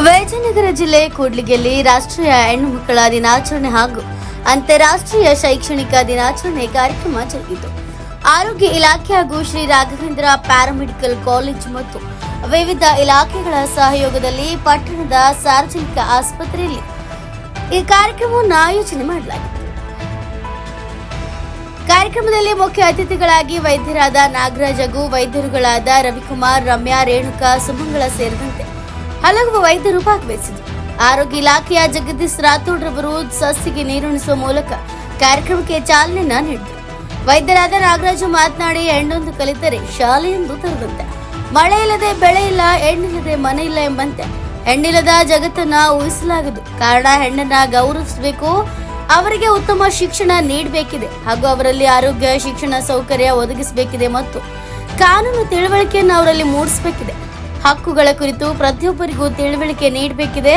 ವಿಜಯನಗರ ಜಿಲ್ಲೆ ಕೂಡ್ಲಿಗೆಯಲ್ಲಿ ರಾಷ್ಟ್ರೀಯ ಹೆಣ್ಣು ಮಕ್ಕಳ ದಿನಾಚರಣೆ ಹಾಗೂ ಅಂತಾರಾಷ್ಟ್ರೀಯ ಶೈಕ್ಷಣಿಕ ದಿನಾಚರಣೆ ಕಾರ್ಯಕ್ರಮ ಜರುಗಿತು. ಆರೋಗ್ಯ ಇಲಾಖೆ ಹಾಗೂ ಶ್ರೀ ರಾಘವೇಂದ್ರ ಪ್ಯಾರಾಮೆಡಿಕಲ್ ಕಾಲೇಜ್ ಮತ್ತು ವಿವಿಧ ಇಲಾಖೆಗಳ ಸಹಯೋಗದಲ್ಲಿ ಪಟ್ಟಣದ ಸಾರ್ವಜನಿಕ ಆಸ್ಪತ್ರೆಯಲ್ಲಿ ಈ ಕಾರ್ಯಕ್ರಮವನ್ನು ಆಯೋಜನೆ ಮಾಡಲಾಗಿತ್ತು. ಕಾರ್ಯಕ್ರಮದಲ್ಲಿ ಮುಖ್ಯ ಅತಿಥಿಗಳಾಗಿ ವೈದ್ಯರಾದ ನಾಗರಾಜಗು ವೈದ್ಯರುಗಳಾದ ರವಿಕುಮಾರ್, ರಮ್ಯಾ, ರೇಣುಕಾ, ಸುಮಂಗಳ ಸೇರಿದಂತೆ ಹಲವು ವೈದ್ಯರು ಭಾಗವಹಿಸಿದರು ಆರೋಗ್ಯ ಇಲಾಖೆಯ ಜಗದೀಶ್ ರಾಥೋಡ್ ರವರು ಸಸ್ಯಗೆ ನೀರುಣಿಸುವ ಮೂಲಕ ಕಾರ್ಯಕ್ರಮಕ್ಕೆ ಚಾಲನೆ ನೀಡಿದರು. ವೈದ್ಯರಾದ ನಾಗರಾಜು ಮಾತನಾಡಿ, ಹೆಣ್ಣೊಂದು ಕಲಿತರೆ ಶಾಲೆಯೊಂದು ತರದಂತೆ. ಮಳೆ ಇಲ್ಲದೆ ಬೆಳೆ ಇಲ್ಲ, ಹೆಣ್ಣಿಲ್ಲದೆ ಮನೆ ಇಲ್ಲ ಎಂಬಂತೆ ಹೆಣ್ಣಿಲ್ಲದ ಜಗತ್ತನ್ನ ಊಹಿಸಲಾಗದು. ಕಾರಣ ಹೆಣ್ಣನ್ನ ಗೌರವಿಸಬೇಕು, ಅವರಿಗೆ ಉತ್ತಮ ಶಿಕ್ಷಣ ನೀಡಬೇಕಿದೆ ಹಾಗೂ ಅವರಲ್ಲಿ ಆರೋಗ್ಯ, ಶಿಕ್ಷಣ ಸೌಕರ್ಯ ಒದಗಿಸಬೇಕಿದೆ ಮತ್ತು ಕಾನೂನು ತಿಳುವಳಿಕೆಯನ್ನು ಅವರಲ್ಲಿ ಮೂಡಿಸಬೇಕಿದೆ. ಹಕ್ಕುಗಳ ಕುರಿತು ಪ್ರತಿಯೊಬ್ಬರಿಗೂ ತಿಳುವಳಿಕೆ ನೀಡಬೇಕಿದೆ.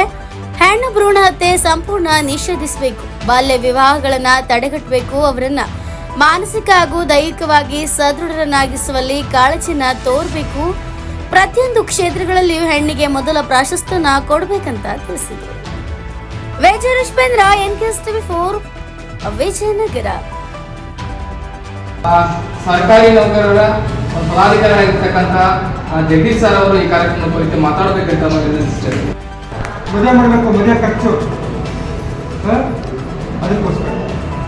ಹೆಣ್ಣು ಭ್ರೂಣ ಹತ್ಯೆ ಸಂಪೂರ್ಣ ನಿಷೇಧಿಸಬೇಕು. ಬಾಲ್ಯ ವಿವಾಹಗಳನ್ನ ತಡೆಗಟ್ಟಬೇಕು. ಅವರನ್ನ ಮಾನಸಿಕ ಹಾಗೂ ದೈಹಿಕವಾಗಿ ಸದೃಢರನ್ನಾಗಿಸುವಲ್ಲಿ ಕಾಳಜಿನ ತೋರಬೇಕು. ಪ್ರತಿಯೊಂದು ಕ್ಷೇತ್ರಗಳಲ್ಲಿಯೂ ಹೆಣ್ಣಿಗೆ ಮೊದಲ ಪ್ರಾಶಸ್ತ್ಯನ ಕೊಡಬೇಕಂತ ತಿಳಿಸಿದರು. Vijay Rushpendra N K TV four, Vijayanagara. ಸರ್ಕಾರಿ ನೌಕರರ ಪದಾಧಿಕಾರಿಯಾಗಿರ್ತಕ್ಕಂಥ ಜಗದೀಶ್ ಸರ್ ಅವರು ಈ ಕಾರ್ಯಕ್ರಮದ ಕುರಿತು ಮಾತಾಡಬೇಕಂತ ನಮಗೆ ಮದುವೆ ಮಾಡಬೇಕು, ಮದುವೆ ಖರ್ಚು? ಅದಕ್ಕೋಸ್ಕರ.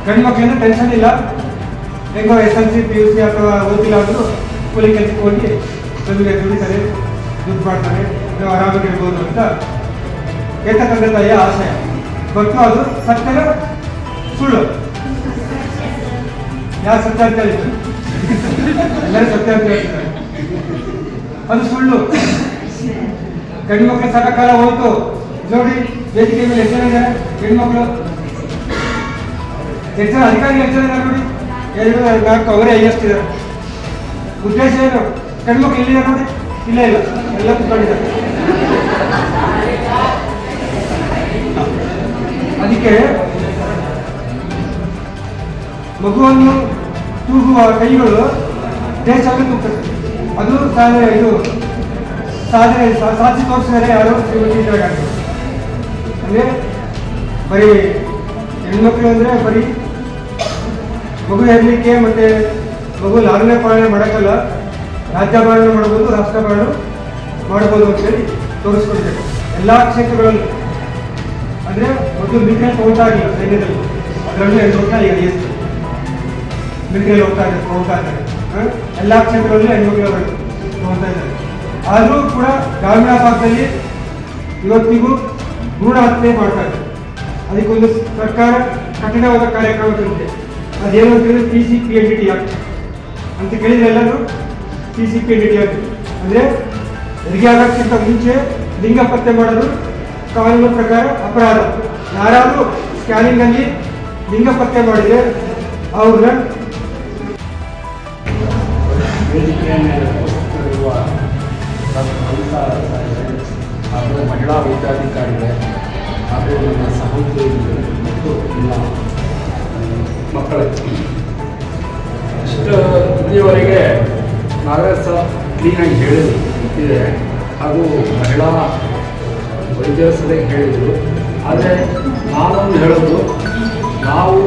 ಗಂಡು ಮಕ್ಕಳಿಂದ ಟೆನ್ಷನ್ ಇಲ್ಲ. ಹೆಂಗೋ S L C P U C ಅಥವಾ ಓದಿಲ್ಲ ಅಂದರೂ ಕೂಲಿ ಕೆಲಸಕ್ಕೆ ಹೋಗಿ ದುಡ್ಡಿಗೆ ದುಡಿತಾರೆ, ದುಡ್ಡು ಮಾಡ್ತಾರೆ, ನಾವು ಆರಾಮಾಗಿರ್ಬೋದು ಅಂತ ತಾಯಿಯ ಆಶಯ. ಗೊತ್ತು ಅದು ಸತ್ಯನ ಸುಳ್ಳು? ಯಾರು ಸತ್ಯ ಅಂತ ಹೇಳಿದ್ರು ಎಲ್ಲರೂ ಸತ್ಯ ಅಂತ ಹೇಳ್ತಾರೆ. ಅದು ಸುಳ್ಳು. ಗಂಡು ಮಕ್ಕಳು ಸಾಕಾಲ ಹೋಯ್ತು. ನೋಡಿ, ವೇದಿಕೆ ಮೇಲೆ ಎಷ್ಟು ಜನ ಇದ್ದಾರೆ ಹೆಣ್ಣು ಮಕ್ಕಳು ಎಷ್ಟು ಜನ ಅಧಿಕಾರಿ ಎಷ್ಟು ಜನ ನೋಡಿ? ಎರಡು, ನಾಲ್ಕು, ಅವರೇ ಇದ್ದಾರೆ ಉದ್ದೇಶ ಏನು? ಗಂಡು ಮಕ್ಕಳು ಇಲ್ಲಿದೆ ನೋಡಿ? ಇಲ್ಲ ಇಲ್ಲ. ಎಲ್ಲ ಕುತ್ಕೊಂಡಿದ್ದಾರೆ. ಅದಕ್ಕೆ ಮಗುವನ್ನು ತೂಗುವ ಕೈಗಳು ದೇಶ ತೂಗ್ತದೆ ಅದು ಸಾಧನೆ ಇದು ಸಾಧನೆ ಸಾಧಿಸಿ ತೋರಿಸಿದರೆ ಯಾರು ಶ್ರೀಮತಿ ಅಂದರೆ ಬರೀ ಹೆಣ್ಮಕ್ಳು ಅಂದರೆ ಬರೀ ಮಗು ಹೆರಲಿಕ್ಕೆ ಮತ್ತು ಮಗು ಲಾಲನೆ ಪಾಲನೆ ಮಾಡೋಕ್ಕಲ್ಲ ರಾಜ್ಯಭಾರಣ ಮಾಡ್ಬೋದು ರಾಷ್ಟ್ರಭಾರಣ ಮಾಡ್ಬೋದು ಅಂತೇಳಿ ತೋರಿಸ್ಕೊಡ್ಬೇಕು ಎಲ್ಲ ಕ್ಷೇತ್ರಗಳಲ್ಲಿ. ಅಂದರೆ ಮೊದಲು ಮಿಲಿಟರಿ ಹೋಗ್ತಾ ಇರಲಿಲ್ಲ ಸೈನ್ಯದಲ್ಲಿ. ಅದರಲ್ಲೂ ಹೆಣ್ಣು ಹೋಗ್ತಾ ಈಗ ಮಿಲಿಟರಿಯಲ್ಲಿ ಹೋಗ್ತಾ ಇದ್ದಾರೆ ಹೋಗ್ತಾ ಇದ್ದಾರೆ? ಎಲ್ಲ ಕ್ಷೇತ್ರದಲ್ಲೂ ಹೆಣ್ಮಕ್ಳು ನೋಡ್ತಾ ಇದ್ದಾರೆ. ಆದರೂ ಕೂಡ ಗ್ರಾಮೀಣ ಭಾಗದಲ್ಲಿ ಇವತ್ತಿಗೂ ಭ್ರೂಣ ಹತ್ಯೆ ಮಾಡ್ತಾ ಇದ್ದಾರೆ ಅದಕ್ಕೊಂದು ಸರ್ಕಾರ ಕಠಿಣವಾದ ಕಾರ್ಯಕ್ರಮ ತಂದಿದೆ ಅದೇನು ಅಂತಂದ್ರೆ P C P N D ಅಂತ ಕೇಳಿದ್ರೆ ಎಲ್ಲರೂ P C P N D act ಅಂದರೆ ಹೆರಿಗೆ ಆಗಕ್ಕಿಂತ ಮುಂಚೆ ಲಿಂಗ ಪತ್ತೆ ಮಾಡಲು ಕಾನೂನು ಪ್ರಕಾರ ಅಪರಾಧ. ಯಾರಾದರೂ ಸ್ಕ್ಯಾನಿಂಗಲ್ಲಿ ಲಿಂಗ ಪತ್ತೆ ಮಾಡಿದರೆ ಅವ್ರನ್ನ ವೇದಿಕೆಯ ಮೇಲೆ ಉಪಸ್ಥಿತರಿರುವ ಹಾಗೂ ಮಹಿಳಾ ವೈದ್ಯಾಧಿಕಾರಿಗಳೇ ಹಾಗೂ ನನ್ನ ಸಹೋದ್ಯೋಗಿಗಳು ಮತ್ತು ಎಲ್ಲ ಮಕ್ಕಳ. ಇಷ್ಟು ಇಲ್ಲಿಯವರೆಗೆ ಸಹ ಕ್ಲೀನಾಗಿ ಹೇಳಿದ್ರು, ಗೊತ್ತಿದೆ. ಹಾಗೂ ಮಹಿಳಾ ವೈದ್ಯರ ಸಲಹೆ ಹೇಳಿದರು. ಆದರೆ ನಾನೊಂದು ಹೇಳೋದು, ನಾವು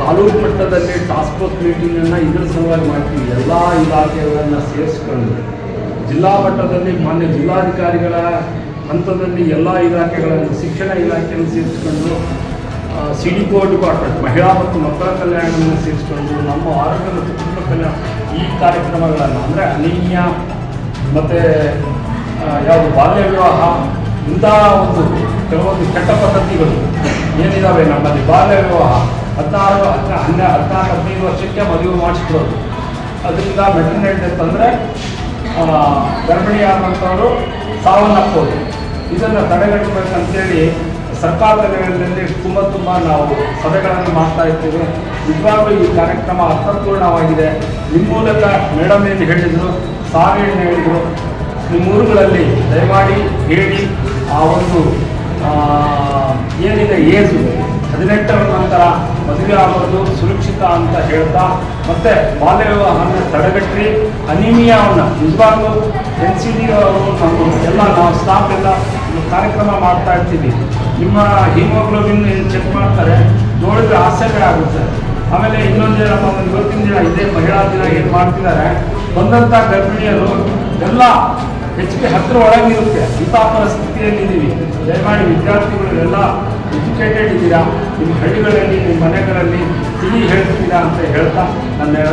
ತಾಲೂಕು ಮಟ್ಟದಲ್ಲಿ ಟಾಸ್ಕ್ ಫೋರ್ಸ್ ಮೀಟಿಂಗನ್ನು ಇದ್ರ ಸಲುವಾಗಿ ಮಾಡ್ತೀವಿ. ಎಲ್ಲ ಇಲಾಖೆಗಳನ್ನು ಸೇರಿಸ್ಕೊಂಡು ಜಿಲ್ಲಾ ಮಟ್ಟದಲ್ಲಿ ಮಾನ್ಯ ಜಿಲ್ಲಾಧಿಕಾರಿಗಳ ಹಂತದಲ್ಲಿ ಎಲ್ಲ ಇಲಾಖೆಗಳನ್ನು, ಶಿಕ್ಷಣ ಇಲಾಖೆಯನ್ನು ಸೇರಿಸ್ಕೊಂಡು ಸಿ ಡಿ ಕೋ ಡಿಪಾರ್ಟ್ಮೆಂಟ್, ಮಹಿಳಾ ಮತ್ತು ಮಕ್ಕಳ ಕಲ್ಯಾಣವನ್ನು ಸೇರಿಸ್ಕೊಂಡು ನಮ್ಮ ಆರೋಗ್ಯ ಮತ್ತು ಕುಟುಂಬ ಕಲ್ಯಾಣ ಈ ಕಾರ್ಯಕ್ರಮಗಳನ್ನು ಅಂದರೆ ಅನೀಯ ಮತ್ತು ಯಾವುದು ಬಾಲ್ಯ ವಿವಾಹ ಇಂತಹ ಒಂದು ಕೆಲವೊಂದು ಕೆಟ್ಟ ಪದ್ಧತಿಗಳು ಏನಿದ್ದಾವೆ ನಮ್ಮಲ್ಲಿ? ಬಾಲ್ಯ ವಿವಾಹ. ಹದಿನಾರು ಹತ್ತು ಹನ್ನೆ, ಹದಿನಾರು, ಹದಿನೈದು ವರ್ಷಕ್ಕೆ ಮದುವೆ ಮಾಡಿಸ್ಬಿಡೋದು ಅದರಿಂದ ಮೆಟರ್ನೈಟ್ ಡೆತ್ ಗರ್ಭಿಣಿ ಆದಂಥವರು ಸಾವನ್ನಪ್ಪೋದು. ಇದನ್ನು ತಡೆಗಟ್ಟಬೇಕಂತೇಳಿ ಸರ್ಕಾರದ ಲೆವೆಲ್ನಲ್ಲಿ ತುಂಬ ತುಂಬ ನಾವು ಸಭೆಗಳನ್ನು ಮಾಡ್ತಾ ಇರ್ತೀವಿ. ನಿಜವಾಗ್ಲೂ ಈ ಕಾರ್ಯಕ್ರಮ ಅರ್ಥಪೂರ್ಣವಾಗಿದೆ. ನಿಮ್ಮ ಮೂಲಕ ಮೇಡಮ್ ಏನು ಹೇಳಿದರು, ಸಾರ್ ಹೇಳಿದರು, ನಿಮ್ಮ ಊರುಗಳಲ್ಲಿ ದಯಮಾಡಿ ಹೇಳಿ ಆ ಒಂದು ಏನಿದೆ ಏಜು ಹದಿನೆಂಟರ ನಂತರ ಮದುವೆ ಆಗೋದು ಸುರಕ್ಷಿತ ಅಂತ ಹೇಳ್ತಾ ಮತ್ತೆ ಬಾಲ್ಯ ವಿವಾಹವನ್ನು ತಡೆಗಟ್ಟಿ ಅನಿಮಿಯಾವನ್ನು, ನಿಜವಾಗ್ಲೂ ಎನ್ ಸಿ ಡಿ ಅವರು ಎಲ್ಲ ಎಲ್ಲ ನಾವು ಸ್ಟಾಫ್ ಎಲ್ಲ ಕಾರ್ಯಕ್ರಮ ಮಾಡ್ತಾ ಇರ್ತೀವಿ. ನಿಮ್ಮ ಹಿಮೋಗ್ಲೋಬಿನ್ ಚೆಕ್ ಮಾಡ್ತಾರೆ, ನೋಡಿದ್ರೆ ಆಶ್ಚರ್ಯ ಆಗುತ್ತೆ. ಆಮೇಲೆ ಇನ್ನೊಂದು ಏನಪ್ಪ ಒಂದು ಇವತ್ತಿನ ದಿನ ಇದೇ ಮಹಿಳಾ ದಿನ ಏನು ಮಾಡ್ತಿದ್ದಾರೆ ಬಂದಂಥ ಗರ್ಭಿಣಿಯರು ಎಲ್ಲ ಹೆಚ್ಚಿಗೆ ಹತ್ತಿರ ಒಳಗಿರುತ್ತೆ. ಇಂಥ ಪರಿಸ್ಥಿತಿಯಲ್ಲಿ ಇದ್ದೀವಿ ದಯಮಾಡಿ ವಿದ್ಯಾರ್ಥಿಗಳೆಲ್ಲ ಎಜುಕೇಟೆಡ್ ಇದ್ದೀರಾ ನಿಮ್ಮ ಹಳ್ಳಿಗಳಲ್ಲಿ ನಿಮ್ಮ ಮನೆಗಳಲ್ಲಿ ತಿಳಿ ಹೇಳ್ತೀರಾ ಅಂತ ಹೇಳ್ತಾ ನನ್ನ